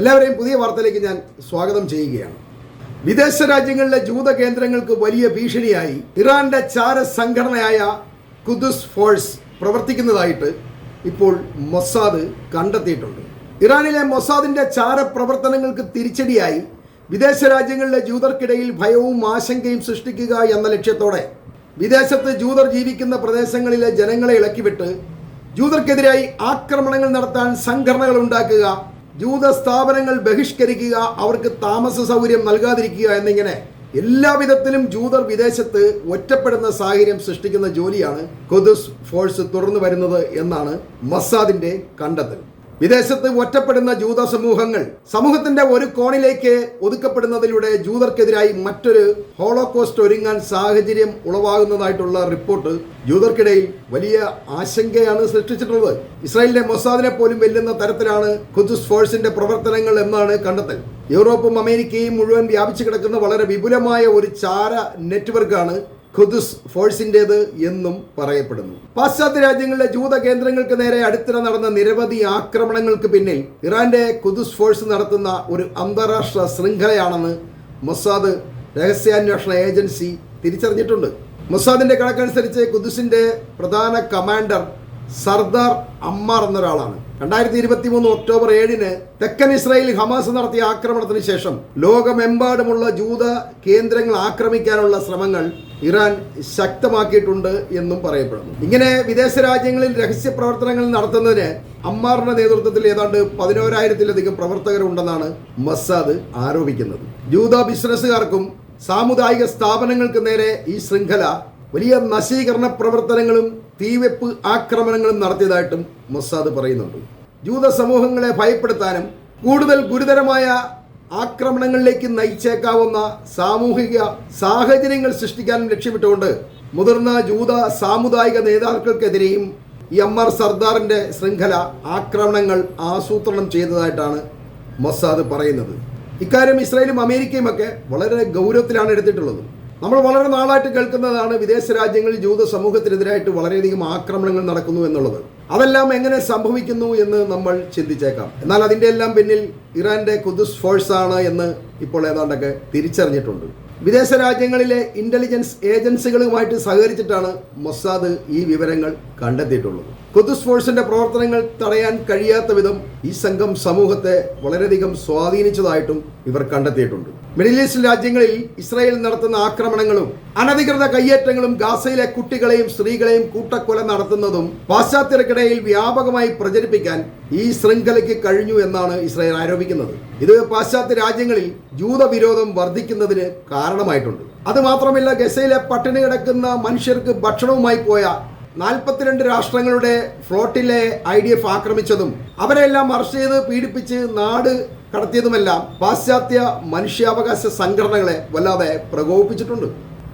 എല്ലാവരെയും പുതിയ വാർത്തയിലേക്ക് ഞാൻ സ്വാഗതം ചെയ്യുകയാണ്. വിദേശ രാജ്യങ്ങളിലെ ജൂത കേന്ദ്രങ്ങൾക്ക് വലിയ ഭീഷണിയായി ഇറാന്റെ ചാര സംഘടനയായ കുദുസ് ഫോഴ്സ് പ്രവർത്തിക്കുന്നതായിട്ട് ഇപ്പോൾ മൊസാദ് കണ്ടെത്തിയിട്ടുണ്ട്. ഇറാനിലെ മൊസാദിന്റെ ചാര പ്രവർത്തനങ്ങൾക്ക് തിരിച്ചടിയായി വിദേശ രാജ്യങ്ങളിലെ ജൂതർക്കിടയിൽ ഭയവും ആശങ്കയും സൃഷ്ടിക്കുക എന്ന ലക്ഷ്യത്തോടെ വിദേശത്ത് ജൂതർ ജീവിക്കുന്ന പ്രദേശങ്ങളിലെ ജനങ്ങളെ ഇളക്കിവിട്ട് ജൂതർക്കെതിരായി ആക്രമണങ്ങൾ നടത്താൻ സംഘടനകൾ ഉണ്ടാക്കുക ജൂത സ്ഥാപനങ്ങൾ ബഹിഷ്കരിക്കുക അവർക്ക് താമസ സൗകര്യം നൽകാതിരിക്കുക എന്നിങ്ങനെ എല്ലാവിധത്തിലും ജൂതർ വിദേശത്ത് ഒറ്റപ്പെടുന്ന സാഹചര്യം സൃഷ്ടിക്കുന്ന ജോലിയാണ് കൊതുസ് ഫോഴ്സ് തുറന്നു വരുന്നത് എന്നാണ് മസാദിന്റെ കണ്ടെത്തൽ. വിദേശത്ത് ഒറ്റപ്പെടുന്ന ജൂത സമൂഹങ്ങൾ സമൂഹത്തിന്റെ ഒരു കോണിലേക്ക് ഒതുക്കപ്പെടുന്നതിലൂടെ ജൂതർക്കെതിരായി മറ്റൊരു ഹോളോകോസ്റ്റ് ഒരുങ്ങാൻ സാഹചര്യം ഉളവാകുന്നതായിട്ടുള്ള റിപ്പോർട്ട് ജൂതർക്കിടയിൽ വലിയ ആശങ്കയാണ് സൃഷ്ടിച്ചിട്ടുള്ളത്. ഇസ്രായേലിന്റെ മൊസാദിനെ പോലും വെല്ലുന്ന തരത്തിലാണ് ഖുദുസ് ഫോഴ്സിന്റെ പ്രവർത്തനങ്ങൾ എന്നാണ് കണ്ടെത്തൽ. യൂറോപ്പും അമേരിക്കയും മുഴുവൻ വ്യാപിച്ചു കിടക്കുന്ന വളരെ വിപുലമായ ഒരു ചാര നെറ്റ്വർക്കാണ് ഖുദുസ് ഫോഴ്സിന്റേത് എന്നും പറയപ്പെടുന്നു. പാശ്ചാത്യ രാജ്യങ്ങളിലെ ജൂത കേന്ദ്രങ്ങൾക്ക് നേരെ അടുത്തിടെ നടന്ന നിരവധി ആക്രമണങ്ങൾക്ക് പിന്നിൽ ഇറാന്റെ ഖുദുസ് ഫോഴ്സ് നടത്തുന്ന ഒരു അന്താരാഷ്ട്ര ശൃംഖലയാണെന്ന് മൊസാദ് രഹസ്യാന്വേഷണ ഏജൻസി തിരിച്ചറിഞ്ഞിട്ടുണ്ട്. മൊസാദിന്റെ കണക്കനുസരിച്ച് ഖുദുസിന്റെ പ്രധാന കമാൻഡർ സർദാർ അമ്മാർ എന്നൊരാളാണ്. രണ്ടായിരത്തി ഇരുപത്തി മൂന്ന് ഒക്ടോബർ ഏഴിന് തെക്കൻ ഇസ്രായേൽ ഹമാസ് നടത്തിയ ആക്രമണത്തിന് ശേഷം ലോകമെമ്പാടുമുള്ള ജൂത കേന്ദ്രങ്ങൾ ആക്രമിക്കാനുള്ള ശ്രമങ്ങൾ ഇറാൻ ശക്തമാക്കിയിട്ടുണ്ട് എന്നും പറയപ്പെടുന്നു. ഇങ്ങനെ വിദേശ രാജ്യങ്ങളിൽ രഹസ്യ പ്രവർത്തനങ്ങൾ നടത്തുന്നതിന് അമ്മാറിന്റെ നേതൃത്വത്തിൽ ഏതാണ്ട് പതിനോരായിരത്തിലധികം പ്രവർത്തകരുണ്ടെന്നാണ് മസാദ് ആരോപിക്കുന്നത്. ജൂത ബിസിനസ്സുകാർക്കും സാമുദായിക സ്ഥാപനങ്ങൾക്ക് നേരെ ഈ ശൃംഖല വലിയ നശീകരണ പ്രവർത്തനങ്ങളും തീവെപ്പ് ആക്രമണങ്ങളും നടത്തിയതായിട്ടും മൊസാദ് പറയുന്നുണ്ട്. ജൂത സമൂഹങ്ങളെ ഭയപ്പെടുത്താനും കൂടുതൽ ഗുരുതരമായ ആക്രമണങ്ങളിലേക്ക് നയിച്ചേക്കാവുന്ന സാമൂഹിക സാഹചര്യങ്ങൾ സൃഷ്ടിക്കാനും ലക്ഷ്യമിട്ടുകൊണ്ട് മുതിർന്ന ജൂത സാമുദായിക നേതാക്കൾക്കെതിരെയും ഈ അമ്മർ സർദാറിന്റെ ശൃംഖല ആക്രമണങ്ങൾ ആസൂത്രണം ചെയ്തതായിട്ടാണ് മൊസാദ് പറയുന്നത്. ഇക്കാര്യം ഇസ്രായേലും അമേരിക്കയും ഒക്കെ വളരെ ഗൗരവത്തിലാണ് എടുത്തിട്ടുള്ളത്. നമ്മൾ വളരെ നാളായിട്ട് കേൾക്കുന്നതാണ് വിദേശ രാജ്യങ്ങളിൽ ജൂത സമൂഹത്തിനെതിരായിട്ട് വളരെയധികം ആക്രമണങ്ങൾ നടക്കുന്നു എന്നുള്ളത്. അതെല്ലാം എങ്ങനെ സംഭവിക്കുന്നു എന്ന് നമ്മൾ ചിന്തിച്ചേക്കാം. എന്നാൽ അതിന്റെ എല്ലാം പിന്നിൽ ഇറാന്റെ ഫോഴ്സ് ആണ് എന്ന് ഇപ്പോൾ ഏതാണ്ടൊക്കെ തിരിച്ചറിഞ്ഞിട്ടുണ്ട്. വിദേശ രാജ്യങ്ങളിലെ ഇന്റലിജൻസ് ഏജൻസികളുമായിട്ട് സഹകരിച്ചിട്ടാണ് മൊസാദ് ഈ വിവരങ്ങൾ കണ്ടെത്തിയിട്ടുള്ളത്. കുതുസ് ഫോഴ്സിന്റെ പ്രവർത്തനങ്ങൾ തടയാൻ കഴിയാത്ത വിധം ഈ സംഘം സമൂഹത്തെ വളരെയധികം സ്വാധീനിച്ചതായിട്ടും ഇവർ കണ്ടെത്തിയിട്ടുണ്ട്. മിഡിൽ ഈസ്റ്റ് രാജ്യങ്ങളിൽ ഇസ്രായേൽ നടത്തുന്ന ആക്രമണങ്ങളും അനധികൃത കയ്യേറ്റങ്ങളും ഗാസയിലെ കുട്ടികളെയും സ്ത്രീകളെയും കൂട്ടക്കൊല നടത്തുന്നതും പാശ്ചാത്യർക്കിടയിൽ വ്യാപകമായി പ്രചരിപ്പിക്കാൻ ഈ ശൃംഖലയ്ക്ക് കഴിഞ്ഞു എന്നാണ് ഇസ്രായേൽ ആരോപിക്കുന്നത്. ഇത് പാശ്ചാത്യ രാജ്യങ്ങളിൽ ജൂതവിരോധം വർദ്ധിക്കുന്നതിന് കാരണമായിട്ടുണ്ട്. അത് മാത്രമല്ല ഗസയിലെ പട്ടിണി കിടക്കുന്ന മനുഷ്യർക്ക് ഭക്ഷണവുമായി പോയ നാൽപ്പത്തിരണ്ട് രാഷ്ട്രങ്ങളുടെ ഫ്ലോട്ടിലെ ഐ ഡി എഫ് ആക്രമിച്ചതും അവരെല്ലാം അറസ്റ്റ് ചെയ്ത് പീഡിപ്പിച്ച് നാട് കടത്തിയതുമെല്ലാം പാശ്ചാത്യ മനുഷ്യാവകാശ സംഘടനകളെ വല്ലാതെ പ്രകോപിപ്പിച്ചിട്ടുണ്ട്.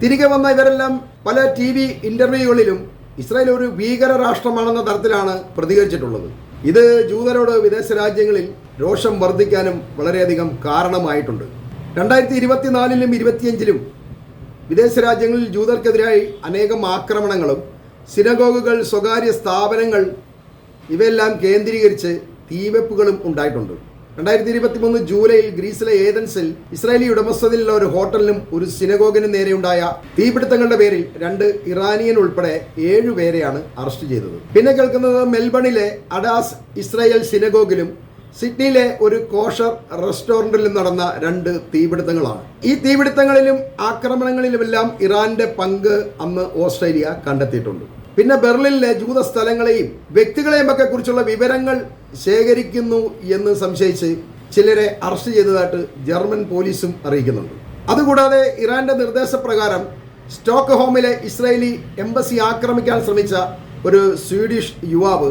തിരികെ വന്ന ഇവരെല്ലാം പല ടി വി ഇന്റർവ്യൂകളിലും ഇസ്രായേൽ ഒരു ഭീകര രാഷ്ട്രമാണെന്ന തരത്തിലാണ് പ്രതികരിച്ചിട്ടുള്ളത്. ഇത് ജൂതരോട് വിദേശ രാജ്യങ്ങളിൽ രോഷം വർദ്ധിക്കാനും വളരെയധികം കാരണമായിട്ടുണ്ട്. രണ്ടായിരത്തി ഇരുപത്തിനാലിലും ഇരുപത്തിയഞ്ചിലും വിദേശ രാജ്യങ്ങളിൽ ജൂതർക്കെതിരായി അനേകം ആക്രമണങ്ങളും സിനഗോഗുകൾ സ്വകാര്യ സ്ഥാപനങ്ങൾ ഇവയെല്ലാം കേന്ദ്രീകരിച്ച് തീവെപ്പുകളും ഉണ്ടായിട്ടുണ്ട്. രണ്ടായിരത്തി ഇരുപത്തി മൂന്ന് ജൂലൈയിൽ ഗ്രീസിലെ ഏതൻസിൽ ഇസ്രായേലി ഉടമസ്ഥതയിലുള്ള ഒരു ഹോട്ടലിനും ഒരു സിനഗോഗിനും നേരെയുണ്ടായ തീപിടുത്തങ്ങളുടെ പേരിൽ രണ്ട് ഇറാനിയൻ ഉൾപ്പെടെ ഏഴു പേരെയാണ് അറസ്റ്റ് ചെയ്തത്. പിന്നെ കേൾക്കുന്നത് മെൽബണിലെ അഡാസ് ഇസ്രായേൽ സിനഗോഗിലും സിഡ്നിയിലെ ഒരു കോഷർ റെസ്റ്റോറന്റിൽ നടന്ന രണ്ട് തീപിടുത്തങ്ങളാണ്. ഈ തീപിടുത്തങ്ങളിലും ആക്രമണങ്ങളിലുമെല്ലാം ഇറാന്റെ പങ്ക് അന്ന് ഓസ്ട്രേലിയ കണ്ടെത്തിയിട്ടുണ്ട്. പിന്നെ ബെർലിനിലെ ജൂത സ്ഥലങ്ങളെയും വ്യക്തികളെയും ഒക്കെ കുറിച്ചുള്ള വിവരങ്ങൾ ശേഖരിക്കുന്നു എന്ന് സംശയിച്ച് ചിലരെ അറസ്റ്റ് ചെയ്തതായിട്ട് ജർമ്മൻ പോലീസും അറിയിക്കുന്നുണ്ട്. അതുകൂടാതെ ഇറാന്റെ നിർദ്ദേശപ്രകാരം സ്റ്റോക്ക് ഹോമിലെ ഇസ്രായേലി എംബസി ആക്രമിക്കാൻ ശ്രമിച്ച ഒരു സ്വീഡിഷ് യുവാവ്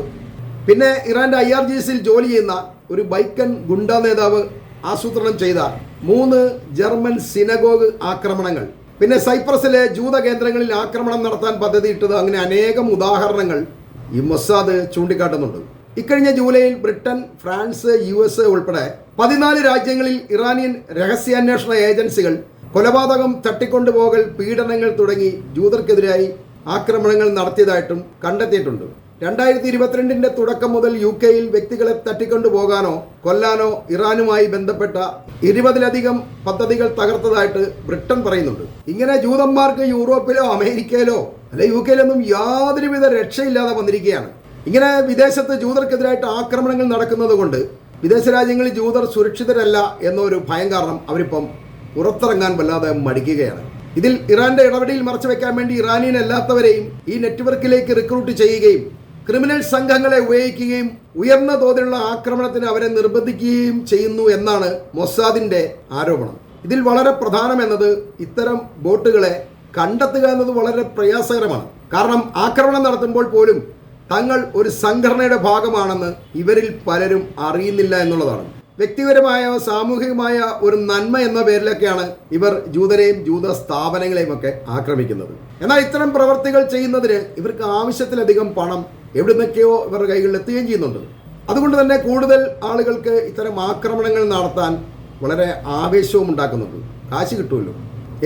പിന്നെ ഇറാന്റെ ഐ ആർ ജി എസിൽ ജോലി ചെയ്യുന്ന ഒരു ബൈക്കൻ ഗുണ്ട നേതാവ് ആസൂത്രണം ചെയ്ത മൂന്ന് ജർമ്മൻ സിനഗോഗ് ആക്രമണങ്ങൾ. പിന്നെ സൈപ്രസിലെ ജൂത കേന്ദ്രങ്ങളിൽ ആക്രമണം നടത്താൻ പദ്ധതിയിട്ടത് അങ്ങനെ അനേകം ഉദാഹരണങ്ങൾ ഈ മൊസാദ് ചൂണ്ടിക്കാട്ടുന്നുണ്ട്. ഇക്കഴിഞ്ഞ ജൂലൈയിൽ ബ്രിട്ടൻ ഫ്രാൻസ് യു എസ് ഉൾപ്പെടെ പതിനാല് രാജ്യങ്ങളിൽ ഇറാനിയൻ രഹസ്യാന്വേഷണ ഏജൻസികൾ കൊലപാതകം തട്ടിക്കൊണ്ടുപോകൽ പീഡനങ്ങൾ തുടങ്ങി ജൂതർക്കെതിരായി ആക്രമണങ്ങൾ നടത്തിയതായിട്ടും കണ്ടെത്തിയിട്ടുണ്ട്. രണ്ടായിരത്തി ഇരുപത്തിരണ്ടിന്റെ തുടക്കം മുതൽ യു കെയിൽ വ്യക്തികളെ തട്ടിക്കൊണ്ടുപോകാനോ കൊല്ലാനോ ഇറാനുമായി ബന്ധപ്പെട്ട ഇരുപതിലധികം പദ്ധതികൾ തകർത്തതായിട്ട് ബ്രിട്ടൻ പറയുന്നുണ്ട്. ഇങ്ങനെ ജൂതന്മാർക്ക് യൂറോപ്പിലോ അമേരിക്കയിലോ അല്ലെ യു കെയിലൊന്നും യാതൊരുവിധ രക്ഷയില്ലാതെ വന്നിരിക്കുകയാണ്. ഇങ്ങനെ വിദേശത്ത് ജൂതർക്കെതിരായിട്ട് ആക്രമണങ്ങൾ നടക്കുന്നത് കൊണ്ട് വിദേശ രാജ്യങ്ങളിൽ ജൂതർ സുരക്ഷിതരല്ല എന്നൊരു ഭയം കാരണം അവരിപ്പം പുറത്തിറങ്ങാൻ വല്ലാതെ മടിക്കുകയാണ്. ഇതിൽ ഇറാന്റെ ഇടപെടിയിൽ മറച്ചു വെക്കാൻ വേണ്ടി ഇറാനിയൻ അല്ലാത്തവരെയും ഈ നെറ്റ്വർക്കിലേക്ക് റിക്രൂട്ട് ചെയ്യുകയും ക്രിമിനൽ സംഘങ്ങളെ ഉപയോഗിക്കുകയും ഉയർന്ന തോതിലുള്ള ആക്രമണത്തിന് അവരെ നിർബന്ധിക്കുകയും ചെയ്യുന്നു എന്നാണ് മൊസാദിന്റെ ആരോപണം. ഇതിൽ വളരെ പ്രധാനമെന്നത് ഇത്തരം ബോട്ടുകളെ കണ്ടെത്തുക എന്നത് വളരെ പ്രയാസകരമാണ്. കാരണം ആക്രമണം നടത്തുമ്പോൾ പോലും തങ്ങൾ ഒരു സംഘടനയുടെ ഭാഗമാണെന്ന് ഇവരിൽ പലരും അറിയുന്നില്ല എന്നുള്ളതാണ്. വ്യക്തിപരമായ സാമൂഹികമായ ഒരു നന്മ എന്ന പേരിലൊക്കെയാണ് ഇവർ ജൂതരെയും ജൂത സ്ഥാപനങ്ങളെയും ഒക്കെ ആക്രമിക്കുന്നത്. എന്നാൽ ഇത്തരം പ്രവർത്തികൾ ചെയ്യുന്നതിന് ഇവർക്ക് ആവശ്യത്തിലധികം പണം എവിടുന്നൊക്കെയോ ഇവരുടെ കൈകളിൽ എത്തുകയും ചെയ്യുന്നുണ്ട്. അതുകൊണ്ട് തന്നെ കൂടുതൽ ആളുകൾക്ക് ഇത്തരം ആക്രമണങ്ങൾ നടത്താൻ വളരെ ആവേശവും ഉണ്ടാക്കുന്നുണ്ട്. കാശ് കിട്ടുമല്ലോ.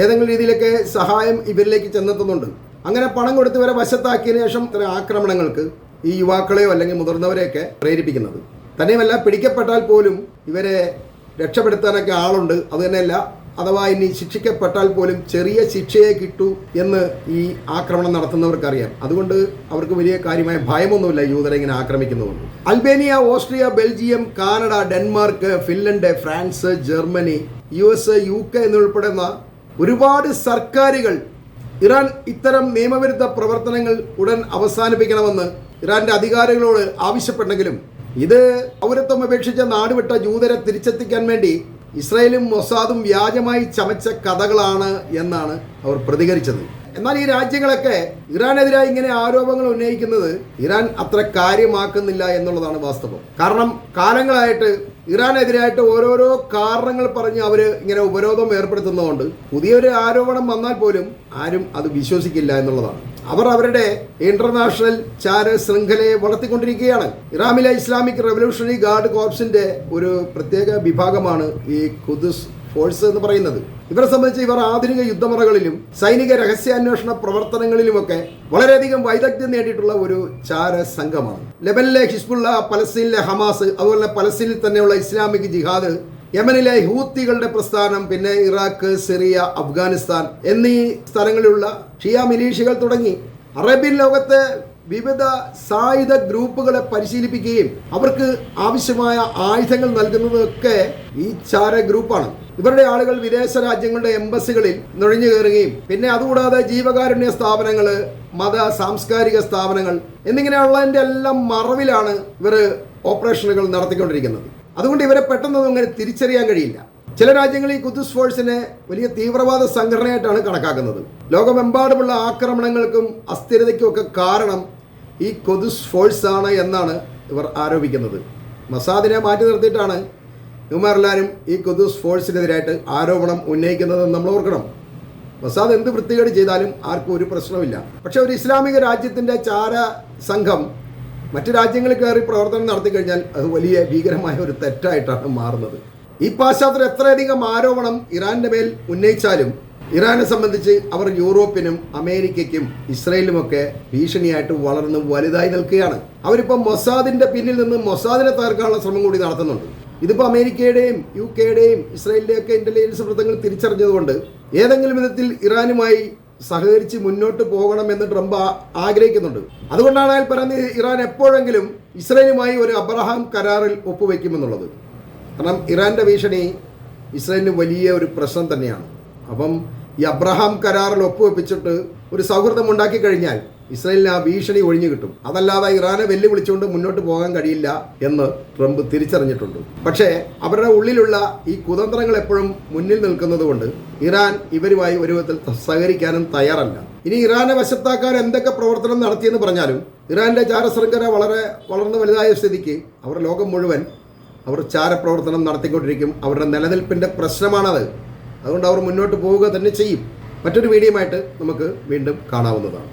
ഏതെങ്കിലും രീതിയിലൊക്കെ സഹായം ഇവരിലേക്ക് ചെന്നെത്തുന്നുണ്ട്. അങ്ങനെ പണം കൊടുത്ത് ഇവരെ വശത്താക്കിയതിനു ശേഷം ഇത്തരം ആക്രമണങ്ങൾക്ക് ഈ യുവാക്കളെയോ അല്ലെങ്കിൽ മുതിർന്നവരെയൊക്കെ പ്രേരിപ്പിക്കുന്നത്. തന്നെയുമല്ല പിടിക്കപ്പെട്ടാൽ പോലും ഇവരെ രക്ഷപ്പെടുത്താനൊക്കെ ആളുണ്ട്. അത് തന്നെയല്ല അഥവാ ഇനി ശിക്ഷിക്കപ്പെട്ടാൽ പോലും ചെറിയ ശിക്ഷയെ കിട്ടൂ എന്ന് ഈ ആക്രമണം നടത്തുന്നവർക്കറിയാം. അതുകൊണ്ട് അവർക്ക് വലിയ കാര്യമായ ഭയമൊന്നുമില്ല യൂതരെ ഇങ്ങനെ ആക്രമിക്കുന്നതുകൊണ്ട്. Albania Austria Belgium Canada Denmark Finland France Germany U S U K എന്നുൾപ്പെടുന്ന ഒരുപാട് സർക്കാരുകൾ ഇറാൻ ഇത്തരം നിയമവിരുദ്ധ പ്രവർത്തനങ്ങൾ ഉടൻ അവസാനിപ്പിക്കണമെന്ന് ഇറാന്റെ അധികാരികളോട് ആവശ്യപ്പെട്ടെങ്കിലും ഇത് പൗരത്വം അപേക്ഷിച്ച നാടുവിട്ട ജൂതരെ തിരിച്ചെത്തിക്കാൻ വേണ്ടി ഇസ്രായേലും മൊസാദും വ്യാജമായി ചമച്ച കഥകളാണ് എന്നാണ് അവർ പ്രതികരിച്ചത്. എന്നാൽ ഈ രാജ്യങ്ങളൊക്കെ ഇറാനെതിരായി ഇങ്ങനെ ആരോപണങ്ങൾ ഉന്നയിക്കുന്നത് ഇറാൻ അത്ര കാര്യമാക്കുന്നില്ല എന്നുള്ളതാണ് വാസ്തവം. കാരണം കാലങ്ങളായിട്ട് ഇറാനെതിരായിട്ട് ഓരോരോ കാരണങ്ങൾ പറഞ്ഞ് അവർ ഇങ്ങനെ ഉപരോധം ഏർപ്പെടുത്തുന്നതുകൊണ്ട് പുതിയൊരു ആരോപണം വന്നാൽ പോലും ആരും അത് വിശ്വസിക്കില്ല എന്നുള്ളതാണ്. അവർ അവരുടെ ഇന്റർനാഷണൽ ചാര ശൃംഖലയെ വളർത്തിക്കൊണ്ടിരിക്കുകയാണ്. ഇറാമിലെ ഇസ്ലാമിക് റവല്യൂഷണറി ഗാർഡ് കോർപ്സിന്റെ ഒരു പ്രത്യേക വിഭാഗമാണ് ഈ ഖുദുസ് ഫോഴ്സ് എന്ന് പറയുന്നത്. ഇവരെ സംബന്ധിച്ച് ഇവർ ആധുനിക യുദ്ധമുറകളിലും സൈനിക രഹസ്യാന്വേഷണ പ്രവർത്തനങ്ങളിലുമൊക്കെ വളരെയധികം വൈദഗ്ധ്യം നേടിയിട്ടുള്ള ഒരു ചാര സംഘമാണ്. ലെബനിലെ ഹിസ്ബുള്ള പലസ്തീനിലെ ഹമാസ് അതുപോലെ പലസ്തീനിൽ തന്നെയുള്ള ഇസ്ലാമിക് ജിഹാദ് യമനിലെ ഹൂത്തികളുടെ പ്രസ്ഥാനം പിന്നെ ഇറാഖ് സിറിയ അഫ്ഗാനിസ്ഥാൻ എന്നീ സ്ഥലങ്ങളിലുള്ള ഷിയ മിലീഷ്യകൾ തുടങ്ങി അറേബ്യൻ ലോകത്തെ വിവിധ സായുധ ഗ്രൂപ്പുകളെ പരിശീലിപ്പിക്കുകയും അവർക്ക് ആവശ്യമായ ആയുധങ്ങൾ നൽകുന്നതൊക്കെ ഈ ചാര ഗ്രൂപ്പാണ്. ഇവരുടെ ആളുകൾ വിദേശ രാജ്യങ്ങളുടെ എംബസികളിൽ നുഴഞ്ഞു കയറുകയും പിന്നെ അതുകൂടാതെ ജീവകാരുണ്യ സ്ഥാപനങ്ങൾ മത സാംസ്കാരിക സ്ഥാപനങ്ങൾ എന്നിങ്ങനെയുള്ളതിന്റെ എല്ലാം മറവിലാണ് ഇവർ ഓപ്പറേഷനുകൾ നടത്തിക്കൊണ്ടിരിക്കുന്നത്. അതുകൊണ്ട് ഇവരെ പെട്ടെന്നൊന്നും അങ്ങനെ തിരിച്ചറിയാൻ കഴിയില്ല. ചില രാജ്യങ്ങളിൽ ഈ ഖുദ്സ് ഫോഴ്സിനെ വലിയ തീവ്രവാദ സംഘടനയായിട്ടാണ് കണക്കാക്കുന്നത്. ലോകമെമ്പാടുമുള്ള ആക്രമണങ്ങൾക്കും അസ്ഥിരതയ്ക്കും ഒക്കെ കാരണം ഈ കൊതുസ് ഫോഴ്സ് ആണ് എന്നാണ് ഇവർ ആരോപിക്കുന്നത്. മസാദിനെ മാറ്റി നിർത്തിയിട്ടാണ് ഇവന്മാരെല്ലാവരും ഈ കുദൂസ് ഫോഴ്സിനെതിരായിട്ട് ആരോപണം ഉന്നയിക്കുന്നതെന്ന് നമ്മൾ ഓർക്കണം. മസാദ് എന്ത് വൃത്തികേട് ചെയ്താലും ആർക്കും ഒരു പ്രശ്നമില്ല പക്ഷെ ഒരു ഇസ്ലാമിക രാജ്യത്തിന്റെ ചാര സംഘം മറ്റു രാജ്യങ്ങളിൽ കയറി പ്രവർത്തനം നടത്തി കഴിഞ്ഞാൽ അത് വലിയ ഭീകരമായ ഒരു തെറ്റായിട്ടാണ് മാറുന്നത്. ഈ പാശ്ചാത്തലം എത്രയധികം ആരോപണം ഇറാന്റെ മേൽ ഉന്നയിച്ചാലും ഇറാനെ സംബന്ധിച്ച് അവർ യൂറോപ്പിനും അമേരിക്കയ്ക്കും ഇസ്രയേലുമൊക്കെ ഭീഷണിയായിട്ട് വളർന്ന് വലുതായി നിൽക്കുകയാണ്. അവരിപ്പോൾ മൊസാദിന്റെ പിന്നിൽ നിന്ന് മൊസാദിനെ തകർക്കാനുള്ള ശ്രമം കൂടി നടത്തുന്നുണ്ട്. ഇതിപ്പോൾ അമേരിക്കയുടെയും യു കെയുടെയും ഇസ്രായേലിന്റെയൊക്കെ ഇന്റലിജൻസ് വൃത്തങ്ങൾ തിരിച്ചറിഞ്ഞതുകൊണ്ട് ഏതെങ്കിലും വിധത്തിൽ ഇറാനുമായി സഹകരിച്ച് മുന്നോട്ട് പോകണമെന്ന് ട്രംപ് ആഗ്രഹിക്കുന്നുണ്ട്. അതുകൊണ്ടാണ് അയാൾ പറയുന്നത് ഇറാൻ എപ്പോഴെങ്കിലും ഇസ്രായേലുമായി ഒരു അബ്രഹാം കരാറിൽ ഒപ്പുവെക്കുമെന്നുള്ളത്. കാരണം ഇറാന്റെ ഭീഷണി ഇസ്രായേലിന് വലിയ ഒരു പ്രശ്നം തന്നെയാണ്. അപ്പം ഈ അബ്രഹാം കരാറിൽ ഒപ്പുവെപ്പിച്ചിട്ട് ഒരു സൗഹൃദം ഉണ്ടാക്കി കഴിഞ്ഞാൽ ഇസ്രയേലിന് ആ ഭീഷണി ഒഴിഞ്ഞു കിട്ടും. അതല്ലാതെ ഇറാനെ വെല്ലുവിളിച്ചുകൊണ്ട് മുന്നോട്ട് പോകാൻ കഴിയില്ല എന്ന് ട്രംപ് തിരിച്ചറിഞ്ഞിട്ടുണ്ട്. പക്ഷേ അവരുടെ ഉള്ളിലുള്ള ഈ കുതന്ത്രങ്ങൾ എപ്പോഴും മുന്നിൽ നിൽക്കുന്നതുകൊണ്ട് ഇറാൻ ഇവരുമായി ഒരു വിധത്തിൽ സഹകരിക്കാനും തയ്യാറല്ല. ഇനി ഇറാനെ വശത്താക്കാൻ എന്തൊക്കെ പ്രവർത്തനം നടത്തിയെന്ന് പറഞ്ഞാലും ഇറാന്റെ ചാരശൃംഖല വളരെ വളർന്നു വലുതായ സ്ഥിതിക്ക് അവരുടെ ലോകം മുഴുവൻ അവർ ചാരപ്രവർത്തനം നടത്തിക്കൊണ്ടിരിക്കും. അവരുടെ നിലനിൽപ്പിന്റെ പ്രശ്നമാണത്. അതുകൊണ്ട് അവർ മുന്നോട്ട് പോവുക തന്നെ ചെയ്യും. മറ്റൊരു വീഡിയോയുമായിട്ട് നമുക്ക് വീണ്ടും കാണാവുന്നതാണ്.